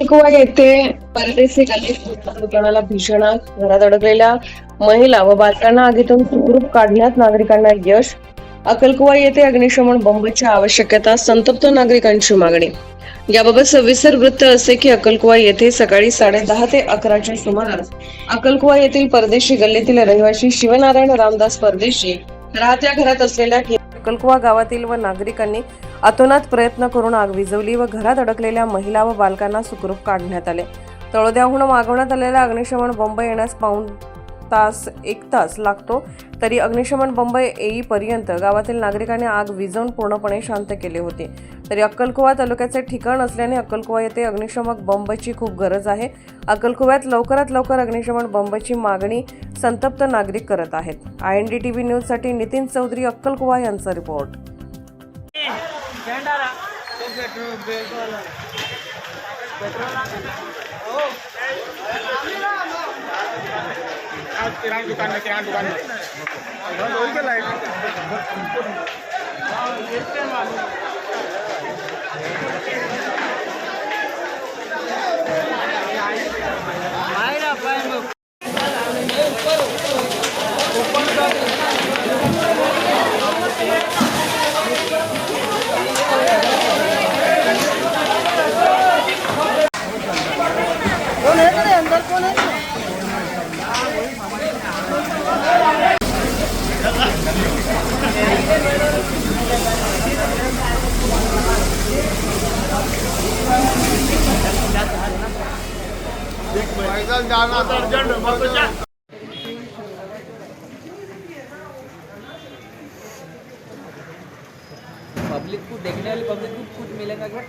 कुवा येथे परदेशी तालुक्याला भीषण घरात अडकलेल्या महिला व बालकांना आगीतून सुखरूप काढण्यात नागरिकांना यश. अक्कलकुवा येथे अग्निशमन बंबची आवश्यकता. संतप्त नागरिकांची मागणी. याबाबत सविस्तर वृत्त असे की अक्कलकुवा येथे सकाळी साडे दहा ते अकराच्या सुमारास अक्कलकुवा येथील परदेशी गल्लीतील रहिवाशी शिवनारायण रामदास परदेशी राहत्या घरात असलेल्या अक्कलकुवा गावातील व नागरिकांनी अतोनात प्रयत्न करून आग विझवली व घरात अडकलेल्या महिला व बालकांना सुखरूप काढण्यात आले. तळोद्याहून मागवण्यात आलेला अग्निशमन बंब येण्यास पाऊण तास एक तास लागतो. तरी अग्निशमन बंब येईपर्यंत गावातील नागरिकांनी आग विझवून पूर्णपणे शांत केले होते. तरी अक्कलकुवा तालुक्याचे ठिकाण असल्याने अक्कलकुवा येथे अग्निशमक बंबची खूप गरज आहे. अक्कलकुव्यात लवकरात लवकर अग्निशमन बंबची मागणी संतप्त नागरिक करत आहेत. I N D T V न्यूजसाठी नितीन चौधरी अक्कलकुवा यांचा रिपोर्ट. किराना दुकान में किराना दुकान में वही के लाइट पैसा जाना तो पब्लिक को देखने वाली पब्लिक को कुछ मिलेगा क्या